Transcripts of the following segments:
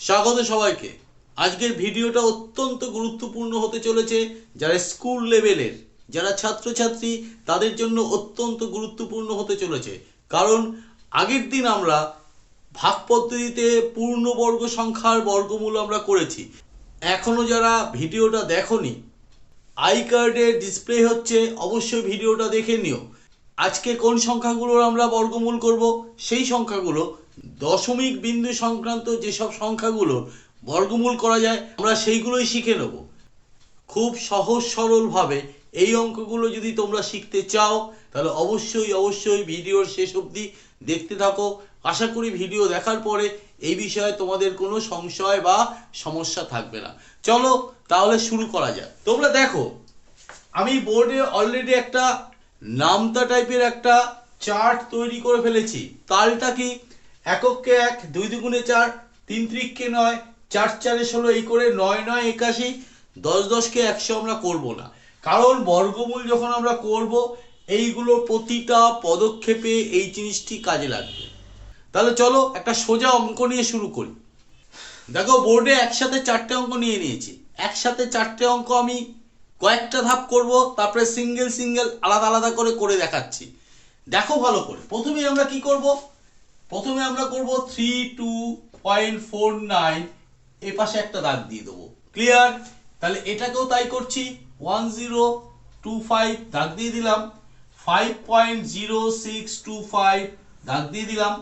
স্বাগত সবাইকে। আজকের ভিডিওটা অত্যন্ত গুরুত্বপূর্ণ হতে চলেছে যারা স্কুল লেভেলের, যারা ছাত্রছাত্রী, তাদের জন্য অত্যন্ত গুরুত্বপূর্ণ হতে চলেছে। কারণ আগের দিন আমরা ভাগ পদ্ধতিতে পূর্ণবর্গ সংখ্যার বর্গমূল আমরা করেছি। এখনও যারা ভিডিওটা দেখনি আই কার্ডে ডিসপ্লে হচ্ছে, অবশ্যই ভিডিওটা দেখে নিও। আজকে কোন সংখ্যাগুলোর আমরা বর্গমূল করব? সেই সংখ্যাগুলো দশমিক বিন্দু সংক্রান্ত যেসব সংখ্যাগুলো বর্গমূল করা যায়, আমরা সেইগুলোই শিখে নেব। খুব সহজ সরলভাবে এই অঙ্কগুলো যদি তোমরা শিখতে চাও, তাহলে অবশ্যই অবশ্যই ভিডিওর শেষ অবধি দেখতে থাকো। আশা করি ভিডিও দেখার পরে এই বিষয়ে তোমাদের কোনো সংশয় বা সমস্যা থাকবে না। চলো তাহলে শুরু করা যাক। তোমরা দেখো, আমি বোর্ডে অলরেডি একটা নামতা টাইপের একটা চার্ট তৈরি করে ফেলেছি। তালটা কি একককে এক, দুই দুগুণে চার, তিন ত্রিককে নয়, চার চারে ষোলো এই করে নয় নয় একাশি, দশ দশকে একশো আমরা করব না। কারণ বর্গমূল যখন আমরা করব, এইগুলো প্রতিটা পদক্ষেপে এই জিনিসটি কাজে লাগবে। তাহলে চলো একটা সোজা অঙ্ক নিয়ে শুরু করি। দেখো বোর্ডে একসাথে চারটে অঙ্ক নিয়ে নিয়েছি। একসাথে চারটে অঙ্ক আমি কয়েকটা ধাপ করব, তারপরে সিঙ্গেল সিঙ্গেল আলাদা আলাদা করে করে দেখাচ্ছি। দেখো ভালো করে। প্রথমে আমরা কি করব? প্রথমে আমরা করব three two point four nine এ পাশে একটা দাগ দিয়ে দেবো। ক্লিয়ার তাহলে এটাকেও তাই করছি। ওয়ান জিরো টু ফাইভ দাগ দিয়ে দিলাম। Five point zero six two five দাগ দিয়ে দিলাম।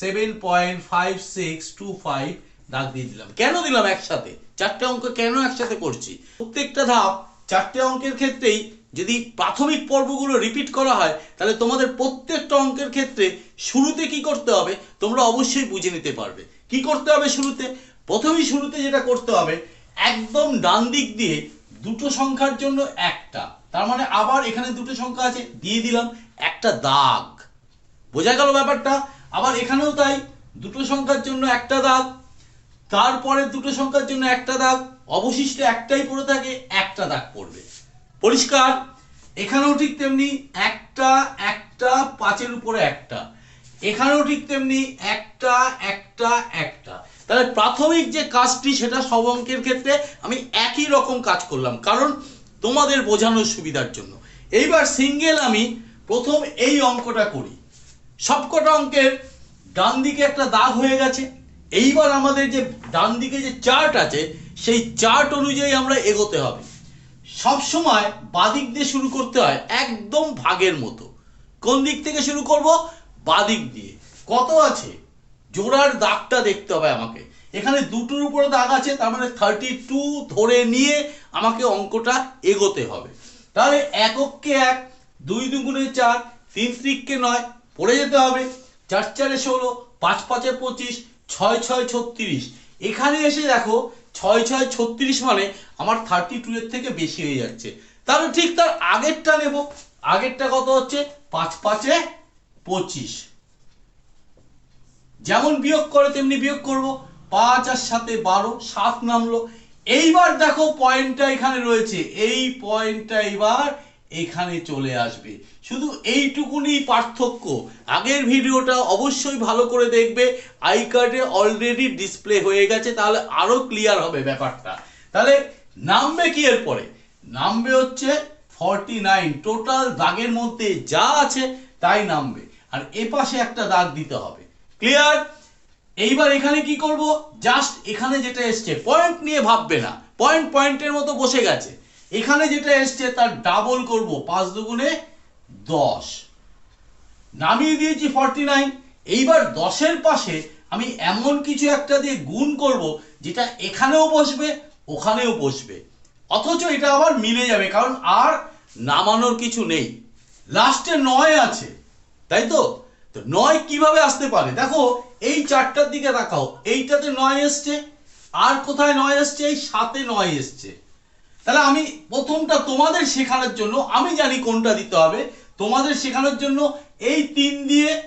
Seven point five six two five দাগ দিয়ে দিলাম। কেন দিলাম একসাথে? চারটে অঙ্ক কেন একসাথে করছি? প্রত্যেকটা ধাপ চারটে অঙ্কের ক্ষেত্রেই যদি প্রাথমিক পর্বগুলো রিপিট করা হয়, তাহলে তোমাদের প্রত্যেকটা অঙ্কের ক্ষেত্রে শুরুতে কি করতে হবে, তোমরা অবশ্যই বুঝে নিতে পারবে। কি করতে হবে শুরুতে? প্রথমেই শুরুতে যেটা করতে হবে, একদম ডান দিক দিয়ে দুটো সংখ্যার জন্য একটা। তার মানে আবার এখানে দুটো সংখ্যা আছে, দিয়ে দিলাম একটা দাগ। বোঝা গেল ব্যাপারটা? আবার এখানেও তাই, দুটো সংখ্যার জন্য একটা দাগ, তারপরে দুটো সংখ্যার জন্য একটা দাগ, অবশিষ্ট একটাই পড়ে থাকে, একটা দাগ পড়বে। পরিষ্কার? এখানেও ঠিক তেমনি একটা একটা, পাঁচের উপরে একটা। এখানেও ঠিক তেমনি একটা একটা একটা। তাহলে প্রাথমিক যে কাজটি সেটা সব অঙ্কের ক্ষেত্রে আমি একই রকম কাজ করলাম, কারণ তোমাদের বোঝানোর সুবিধার জন্য। এইবার সিঙ্গেল আমি প্রথম এই অঙ্কটা করি। সবকটা অঙ্কের ডান দিকে একটা দাগ হয়ে গেছে। এইবার আমাদের যে ডান দিকে যে চার্ট আছে, সেই চার্ট অনুযায়ী আমরা এগোতে হবে। সব সময় বাদিক দিয়ে শুরু করতে হয় একদম ভাগের মতো। কোন দিক থেকে শুরু করব? বাদিক দিয়ে। কত আছে? জোড়ার দাগটা দেখতে হবে আমাকে। এখানে দুটোর উপরে দাগ আছে, তার মানে থার্টি টু ধরে নিয়ে আমাকে অঙ্কটা এগোতে হবে। তাহলে একককে এক, দুই দুগুণে চার, তিন ত্রিককে নয়, পড়ে যেতে হবে। চার চারে ষোলো, পাঁচ পাঁচে পঁচিশ, ছয় ছয় ছত্রিশ। এখানে এসে দেখো ছয় ছয় ছত্রিশ মানে আমার থার্টি টু এর থেকে বেশি হয়ে যাচ্ছে। তাহলে ঠিক তার আগেরটা নেব। আগেরটা কত হচ্ছে? পাঁচ পাঁচে পঁচিশ। যেমন বিয়োগ করে, তেমনি বিয়োগ করব। পাঁচ আর সাথে বারো, সাত নামলো। এইবার দেখো পয়েন্টটা এখানে রয়েছে। এই পয়েন্টটা এবার এখানে চলে আসবে। শুধু এইটুকুনি পার্থক্য। আগের ভিডিওটা অবশ্যই ভালো করে দেখবে। আই কার্ডে অলরেডি ডিসপ্লে হয়ে গেছে, তাহলে আরও ক্লিয়ার হবে ব্যাপারটা। তাহলে নামবে কি এরপরে? নামবে হচ্ছে ফর্টি নাইন টোটাল দাগের মধ্যে যা আছে, তাই নামবে। আর এ পাশে একটা দাগ দিতে হবে। ক্লিয়ার এইবার এখানে কি করব? জাস্ট এখানে যেটা এসছে পয়েন্ট নিয়ে ভাববে না। পয়েন্ট পয়েন্টের মতো বসে গেছে। এখানে যেটা এসছে, তার ডাবল করব, পাঁচ দুগুণে দশ। নামিয়ে দিয়েছি ফর্টি নাইন এইবার দশের পাশে আমি এমন কিছু একটা দিয়ে গুণ করব, যেটা এখানেও বসবে, ওখানেও বসবে। অথচ এটা আবার মিলে যাবে, কারণ আর নামানোর কিছু নেই। লাস্টে নয় আছে, তাই তো? তো নয় কীভাবে আসতে পারে? দেখো, এই চারটার দিকে তাকাও, এইটাতে নয় এসছে, আর কোথায় নয় এসছে? এই সাতে নয় এসছে। তাহলে আমি প্রথমটা তোমাদের শেখানোর জন্য, আমি জানি কোনটা দিতে হবে। তোমাদের শেখানোর জন্য এই তিন দিয়ে,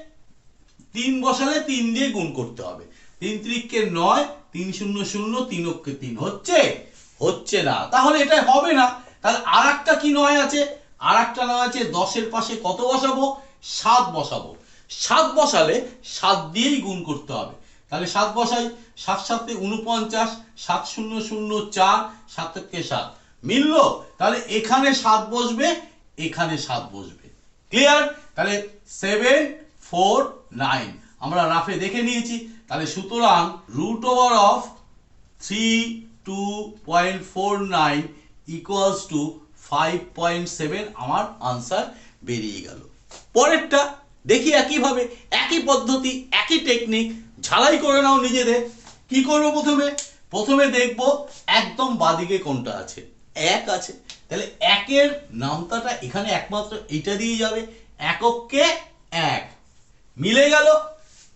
তিন বসালে তিন দিয়ে গুণ করতে হবে। তিন ত্রিককে নয়, তিন শূন্য শূন্য, তিন অক্ষে তিন, হচ্ছে? হচ্ছে না। তাহলে এটা হবে না। তাহলে আর একটা কি নয় আছে? আর একটা নয় আছে, দশের পাশে কত বসাবো? সাত বসাবো। সাত বসালে সাত দিয়েই গুণ করতে হবে। তাহলে সাত বসাই, সাত সাতে উনপঞ্চাশ সাত শূন্য শূন্য চার, সাত সাত। মিললো? তাহলে এখানে সাত বসবে, এখানে সাত বসবে। ক্লিয়ার তাহলে সেভেন ফোর নাইন আমরা রাফে দেখে নিয়েছি। তাহলে সুতরাং root over of three two point four nine equals to five point seven আমার আনসার বেরিয়ে গেল। পরেরটা দেখি একইভাবে, একই পদ্ধতি, একই টেকনিক ঝালাই করে নাও নিজেদের। কি করব প্রথমে? প্রথমে দেখব একদম বাদিকে কোনটা আছে। এক আছে। তাহলে একের নামতাটা এখানে একমাত্র এটা দিয়ে যাবে। একককে এক। মিলে গেল,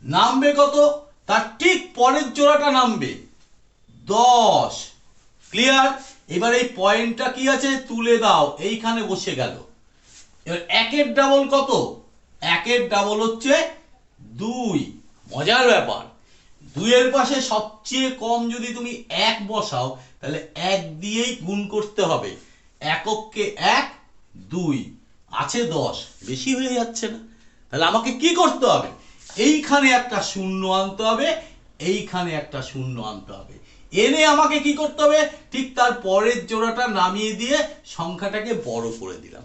নামবে কত? তার ঠিক পরের জোড়াটা নামবে। দশ। ক্লিয়ার এবার এই পয়েন্টটা কি আছে? তুলে দাও। এইখানে বসে গেল। এবার একের ডাবল কত? একের ডাবল হচ্ছে দুই। মজার ব্যাপার। দুইয়ের পাশে সবচেয়ে কম যদি তুমি এক বসাও, তাহলে এক দিয়েই গুণ করতে হবে। একককে এক, দুই, আছে দশ। বেশি হয়ে যাচ্ছে না। তাহলে আমাকে কি করতে হবে? এইখানে একটা শূন্য আনতে হবে, এইখানে একটা শূন্য আনতে হবে। এনে আমাকে কি করতে হবে? ঠিক তার পরের জোড়াটা নামিয়ে দিয়ে সংখ্যাটাকে বড় করে দিলাম।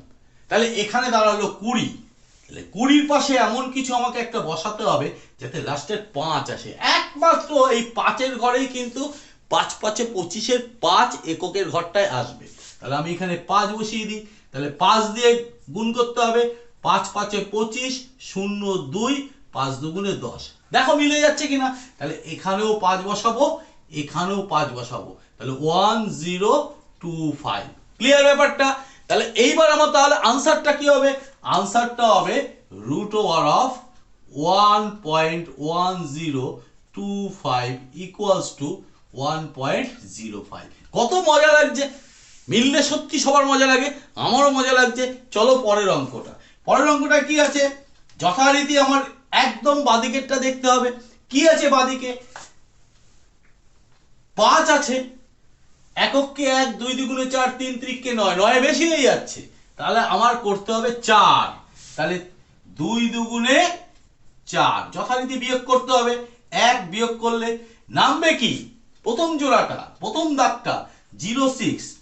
তাহলে এখানে দাঁড়াল কুড়ি। তাহলে কুড়ির পাশে এমন কিছু আমাকে একটা বসাতে হবে যাতে লাস্টের পাঁচ আসে। একমাত্র এই পাঁচের ঘরেই কিন্তু পাঁচ পাঁচে পঁচিশের পাঁচ এককের ঘরটায় আসবে। তাহলে আমি এখানে পাঁচ বসিয়ে দিই। তাহলে পাঁচ দিয়ে গুণ করতে হবে। পাঁচ পাঁচে পঁচিশ, শূন্য দুই, পাঁচ দুগুণে দশ। দেখো মিলে যাচ্ছে কিনা? তাহলে এখানেও পাঁচ বসাবো, এখানেও পাঁচ বসাবো। তাহলে one zero two five clear ব্যাপারটা? তাহলে এইবার আমার তাহলে আনসারটা কি হবে? আনসারটা হবে root over of one point one zero two five equals to one point zero five কত মজা লাগছে। মিললে সত্যি সবার মজা লাগে, আমারও মজা লাগছে। চলো পরের অঙ্কটা। পরের অঙ্কটা কি আছে? যথারীতি আমার একদম বাদিকেরটা দেখতে হবে। কি আছে বাদিকে? পাঁচ আছে। একককে এক, দুই দুগুণে চার, তিন, ত্রিককে নয়। নয় বেশি হয়ে যাচ্ছে। তাহলে আমার করতে হবে চার। তাহলে দুই দুগুণে চার। যথারীতি বিয়োগ করতে হবে। এক বিয়োগ করলে নামবে কি? প্রথম জোড়াটা, প্রথম দাগটা, জিরো সিক্স।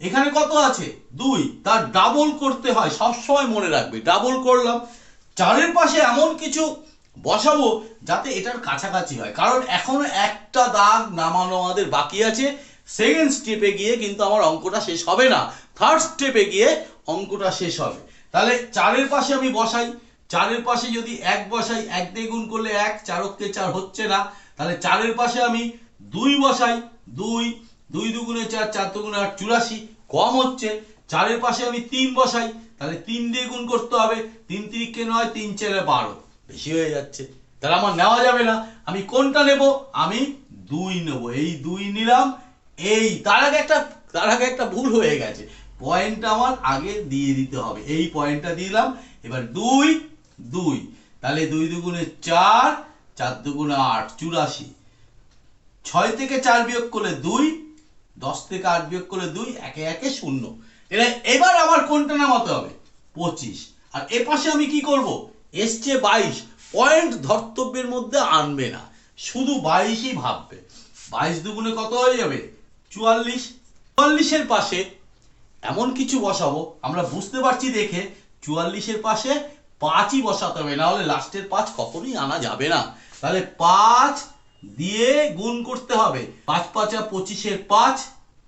এখানে কত আছে? দুই। তার ডাবল করতে হয়, সবসময় মনে রাখবে। ডাবল করলাম। চারের পাশে এমন কিছু বসাবো যাতে এটার কাছাকাছি হয়। কারণ এখনও একটা দাগ নামানো আমাদের বাকি আছে। সেকেন্ড স্টেপে গিয়ে কিন্তু আমার অঙ্কটা শেষ হবে না। থার্ড স্টেপে গিয়ে অঙ্কটা শেষ হবে। তাহলে চারের পাশে আমি বসাই। চারের পাশে যদি এক বসাই, এক দিয়ে গুণ করলে এক চারককে চার হচ্ছে না। তাহলে চারের পাশে আমি দুই বসাই, দুই দুই দুগুণে চার চার দুগুণে আট, চুরাশি, কম হচ্ছে। চারের পাশে আমি তিন বসাই, তাহলে তিন দিয়ে গুণ করতে হবে। তিন তিরিককে নয়, তিন চারে বারো। বেশি হয়ে যাচ্ছে। তাহলে আমার নেওয়া যাবে না। আমি কোনটা নেব? আমি দুই নেব। এই দুই নিলাম, এই। তার আগে একটা, তার আগে একটা ভুল হয়ে গেছে। পয়েন্টটা আমার আগে দিয়ে দিতে হবে। এই পয়েন্টটা দিলাম। এবার দুই দুই। তাহলে দুই দুগুণে চার চার দুগুণে আট, চুরাশি। ছয় থেকে চার বিয়োগ করলে দুই, দশ থেকে আট বিয়োগ করলে দুই, একে একে শূন্য। এটা এবার আমার কোনটা নামাতে হবে? পঁচিশ। আর এ পাশে আমি কি করব? এসছে বাইশ। পয়েন্ট ধর্তব্যের মধ্যে আনবে না। শুধু বাইশই ভাববে। বাইশ দুগুণে কত হয়ে যাবে? চুয়াল্লিশ। চুয়াল্লিশের পাশে এমন কিছু বসাবো, আমরা বুঝতে পারছি দেখে, চুয়াল্লিশের পাশে পাঁচই বসাতে হবে, না হলে লাস্টের পাঁচ কখনোই আনা যাবে না। তাহলে পাঁচ দিয়ে গুণ করতে হবে। পাঁচ পাঁচা পঁচিশের পাঁচ,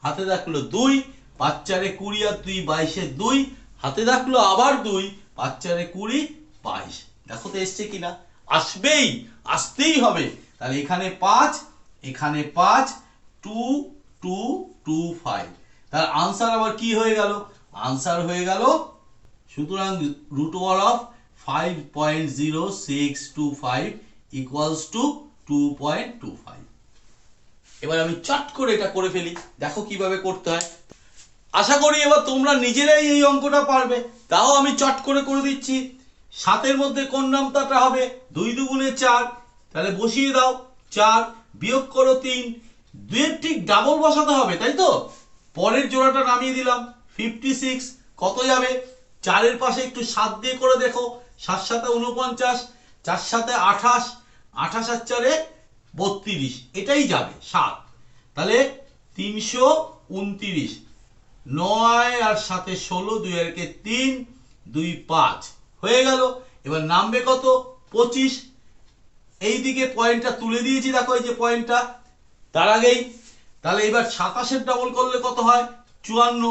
হাতে রাখল দুই, পাঁচ চারে কুড়ি আর দুই বাইশের দুই, হাতে রাখল আবার দুই, পাঁচ চারে কুড়ি, বাইশ। দেখো তো এসছে কিনা? আসবেই, আসতেই হবে। তাহলে এখানে পাঁচ এখানে পাঁচ টু টু টু ফাইভ তার আনসার আবার কি হয়ে গেল? আনসার হয়ে গেল সুতরাং root over of five point zero six two five equals to two point two five এবার আমি চট করে এটা করে ফেলি, দেখো কীভাবে করতে হয়। আশা করি এবার তোমরা নিজেরাই এই অঙ্কটা পারবে, তাও আমি চট করে করে দিচ্ছি। সাতের মধ্যে কোন নামতাটা হবে? দুই দুগুণে চার। তাহলে বসিয়ে দাও, চার বিয়োগ করো তিন। দুয়ের ঠিক ডাবল বসাতে হবে, তাই তো? পরের জোড়াটা নামিয়ে দিলাম। ফিফটি সিক্স কত যাবে? চারের পাশে একটু সাত দিয়ে করে দেখো। সাত সাথে উনপঞ্চাশ চার সাথে আঠাশ আঠাশ আর চারে বত্রিশ। এটাই যাবে, সাত। তাহলে তিনশো উনত্রিশ। নয় আর সাথে ষোলো, দুই আর কে তিন, দুই পাঁচ। হয়ে গেল। এবার নামবে কত? পঁচিশ। এইদিকে পয়েন্টটা তুলে দিয়েছি, দেখো এই যে পয়েন্টটা তার আগেই তাহলে এবার সাতাশের ডাবল করলে কত হয়? চুয়ান্ন।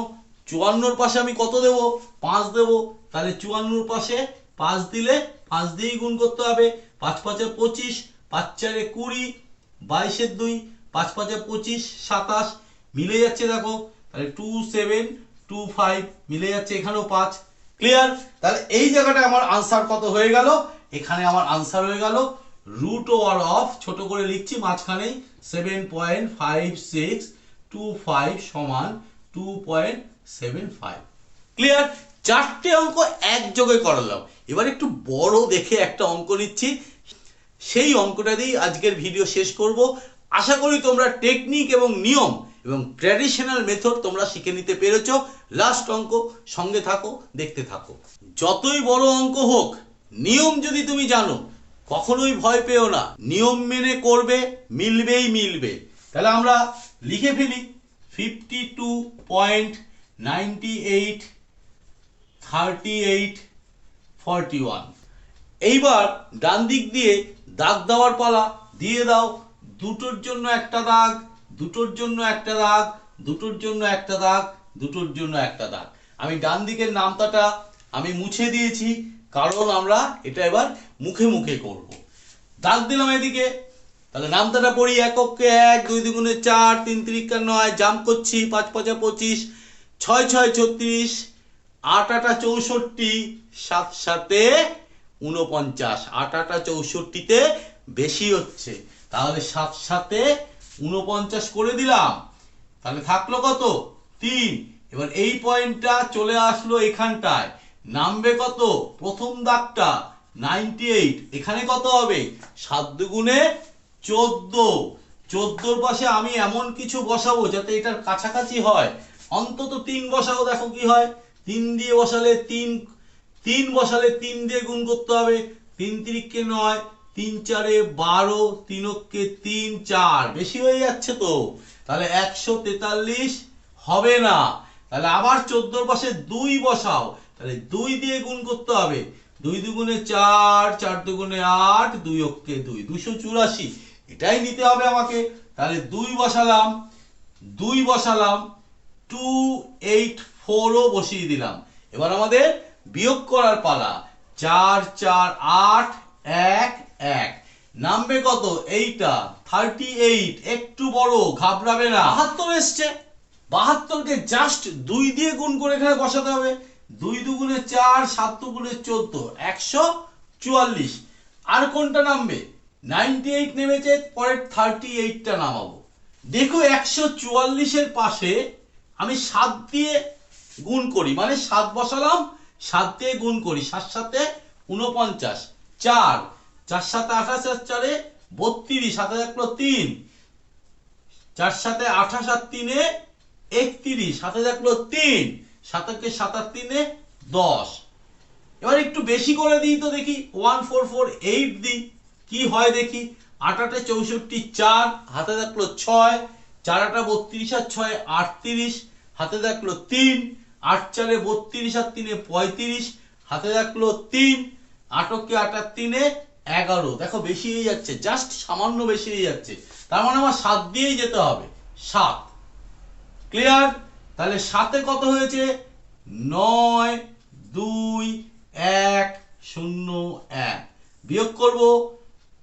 চুয়ান্নর পাশে আমি কত দেব? পাঁচ দেব। তাহলে চুয়ান্নর পাশে পাঁচ দিলে পাঁচ দিয়েই গুণ করতে হবে। পাঁচ পাঁচে পঁচিশ, পাঁচ চারে কুড়ি, বাইশের দুই, পাঁচ পাঁচে পঁচিশ, সাতাশ। মিলে যাচ্ছে দেখো। তাহলে টু সেভেন টু ফাইভ মিলে যাচ্ছে এখানেও পাঁচ। ক্লিয়ার তাহলে এই জায়গাটায় আমার আনসার কত হয়ে গেল? এখানে আমার আনসার হয়ে গেল রুট ওভার অফ ছোট করে লিখছি, মাঝখানেই seven point five six two five সমান two point seven five clear চারটে অঙ্ক একযোগে করালাম। এবার একটু বড় দেখে একটা অঙ্ক নিচ্ছি। সেই অঙ্কটা দিয়েই আজকের ভিডিও শেষ করব। আশা করি তোমরা টেকনিক এবং নিয়ম এবং ট্র্যাডিশনাল মেথড তোমরা শিখে নিতে পেরেছ। লাস্ট অঙ্ক, সঙ্গে থাকো, দেখতে থাকো। যতই বড় অঙ্ক হোক, নিয়ম যদি তুমি জানো কখনোই ভয় পেও না। নিয়ম মেনে করবে, মিলবেই মিলবে। তাহলে আমরা লিখে ফেলি। Fifty two point ninety eight thirty eight forty one এইবার ডান দিক দিয়ে দাগ দেওয়ার পালা দিয়ে দাও। দুটোর জন্য একটা দাগ, দুটোর জন্য একটা দাগ, দুটোর জন্য একটা দাগ, দুটোর জন্য একটা দাগ। আমি ডান দিকের নামতাটা আমি মুছে দিয়েছি। কারণ আমরা এটা এবার মুখে মুখে করব। দাগ দিলাম এদিকে। তাহলে নামতাটা পড়ি, এককে এক, দুই দুগুণে চার, তিন তিরিকা নয় জাম্প করছি, পাঁচ পাঁচা পঁচিশ, ছয় ছয় ছত্রিশ, আট আটা চৌষট্টি, সাত সাতে উনপঞ্চাশ আট আটা চৌষট্টিতে বেশি হচ্ছে। তাহলে সাত সাতে উনপঞ্চাশ করে দিলাম। তাহলে থাকল কত? তিন। এবার এই পয়েন্টটা চলে আসলো এখানটায়। নামবে কত? প্রথম দাগটা নাইনটি এইট। এখানে কত হবে? সাত দুগুণে চোদ্দ। চোদ্দোর পাশে আমি এমন কিছু বসাবো যাতে এটার কাছাকাছি হয়। অন্তত তিন বসাবো দেখো কি হয়। তিন দিয়ে বসালে তিন তিন বসালে তিন দিয়ে গুণ করতে হবে। তিন তিরিককে নয়, তিন চারে বারো, তিনককে তিন, চার। বেশি হয়ে যাচ্ছে তো। তাহলে একশো তেতাল্লিশ হবে না। তাহলে আবার চোদ্দোর পাশে দুই বসাও। তাহলে দুই দিয়ে গুণ করতে হবে। দুই দুগুণে চার চার দুগুণে আট দুই অক্ষে দুই। দুশো চুরাশি। এটাই নিতে হবে আমাকে। তাহলে দুই বসালাম। দুই বসালাম। টু এইট ফোরও বসিয়ে দিলাম। এবার আমাদের বিয়োগ করার পালা। চার চার আট এক এক। নামবে কত? এইটা। থার্টি এইট একটু বড় ঘাবড়াবে না। বাহাত্তর এসছে। বাহাত্তরকে জাস্ট দুই দিয়ে গুণ করে এখানে বসাতে হবে। দুই দুগুণে চার, সাত দুগুণে চোদ্দ, একশো চুয়াল্লিশ। আর কোনটা নামবে? নাইনটি এইট নেমেছে পরে থার্টি এইটটা নামাবো। দেখো একশো চুয়াল্লিশের পাশে আমি সাত দিয়ে গুণ করি। মানে সাত বসালাম, সাত দিয়ে গুণ করি। সাত সাথে উনপঞ্চাশ চার চার সাথে আঠাশ আর চারে বত্রিশ সাথে থাকল তিন। চার সাথে আঠাশ আর তিনে একত্রিশ সাথে থাকল তিন। সাতাকে সাতার তিনে দশ। এবার একটু বেশি করে দিই তো দেখি। ওয়ান ফোর ফোর এইট দিই। কি হয় দেখি? আটাটে চৌষট্টি চার, হাতে থাকল ছয় চার আটা বত্রিশ আর ছয় আটত্রিশ, হাতে থাকল তিন, আট চারে বত্রিশ আর তিনে পঁয়ত্রিশ, হাতে থাকল তিন, আটকে আটার তিনে এগারো। দেখো বেশি হয়ে যাচ্ছে, জাস্ট সামান্য বেশি হয়ে যাচ্ছে। তার মানে আমার সাত দিয়েই যেতে হবে, সাত। ক্লিয়ার? তাহলে সাতে কত হয়েছে? নয়, দুই, এক, শূন্য, এক। বিয়োগ করব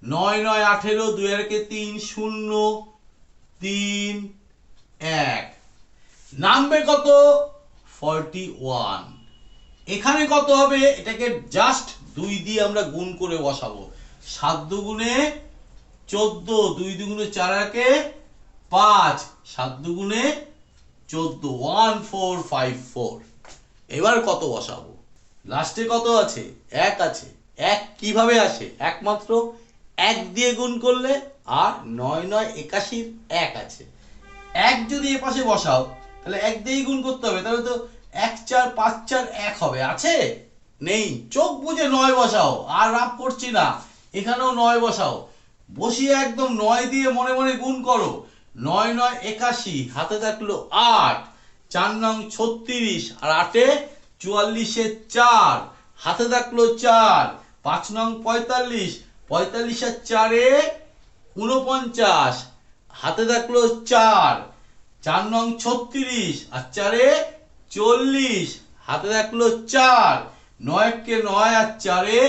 নয় নয়, আঠেরো, দুই, একে তিন, শূন্য, তিন, এক। নামবে কত? Forty one. এখানে কত হবে? এটাকে জাস্ট দুই দিয়ে আমরা গুণ করে বসাবো। সাত দুগুণে চোদ্দ, দুই দুগুণে চার, একে পাঁচ। সাত দুগুণে চোদ্দ, ওয়ান, ফোর, ফাইভ, ফোর। এবার কত বসাবো? লাস্টে কত আছে? এক আছে। এক কীভাবে আসে? একমাত্র এক দিয়ে গুণ করলে আর নয় নয় একাশির এক আছে। এক যদি এ পাশে বসাও, তাহলে এক দিয়েই গুণ করতে হবে। তাহলে তো এক চার পাঁচ চার এক হবে। আছে? নেই। চোখ বুঝে নয় বসাও। আর রাপ করছি না। এখানেও নয় বসাও। বসিয়ে একদম নয় দিয়ে মনে মনে গুণ করো। নয় নয় একাশি, হাতে থাকল আট, চার নং ছত্রিশ, আর আটে চুয়াল্লিশে চার, হাতে থাকল চার, পাঁচ নং পঁয়তাল্লিশ পঁয়তাল্লিশের চারে উনপঞ্চাশ হাতে থাকল চার চার নং ছত্রিশ, আর চারে চল্লিশ, হাতে থাকল চার নয়কে নয় আর চারে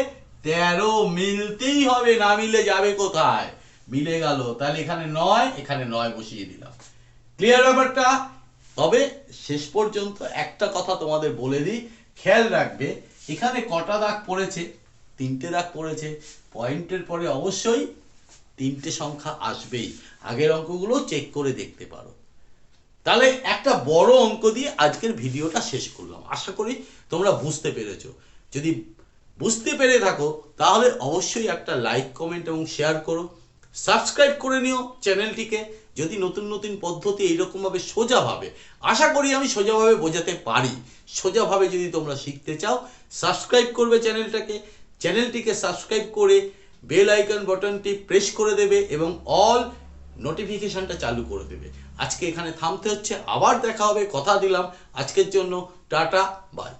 তেরো, মিলতেই হবে, না মিলে যাবে কোথায়? মিলে গেল। তাহলে এখানে নয় এখানে নয় বসিয়ে দিলাম। ক্লিয়ার ব্যাপারটা? তবে শেষ পর্যন্ত একটা কথা তোমাদের বলে দিই। খেয়াল রাখবে, এখানে কটা দাগ পড়েছে? তিনটে দাগ পড়েছে। পয়েন্টের পরে অবশ্যই তিনটে সংখ্যা আসবেই। আগের অঙ্কগুলো চেক করে দেখতে পারো। তাহলে একটা বড় অঙ্ক দিয়ে আজকের ভিডিওটা শেষ করলাম। আশা করি তোমরা বুঝতে পেরেছ। যদি বুঝতে পেরে থাকো, তাহলে অবশ্যই একটা লাইক কমেন্ট এবং শেয়ার করো। সাবস্ক্রাইব করে নিও চ্যানেলটিকে। যদি নতুন নতুন পদ্ধতি এইরকমভাবে সোজাভাবে, আশা করি আমি সোজাভাবে বোঝাতে পারি। সোজাভাবে যদি তোমরা শিখতে চাও, সাবস্ক্রাইব করবে চ্যানেলটাকে। চ্যানেলটিকে সাবস্ক্রাইব করে বেল আইকন বটনটি প্রেস করে দেবে এবং অল নোটিফিকেশনটা চালু করে দেবে। আজকে এখানে থামতে হচ্ছে, আবার দেখা হবে, কথা দিলাম। আজকের জন্য টাটা, বাই।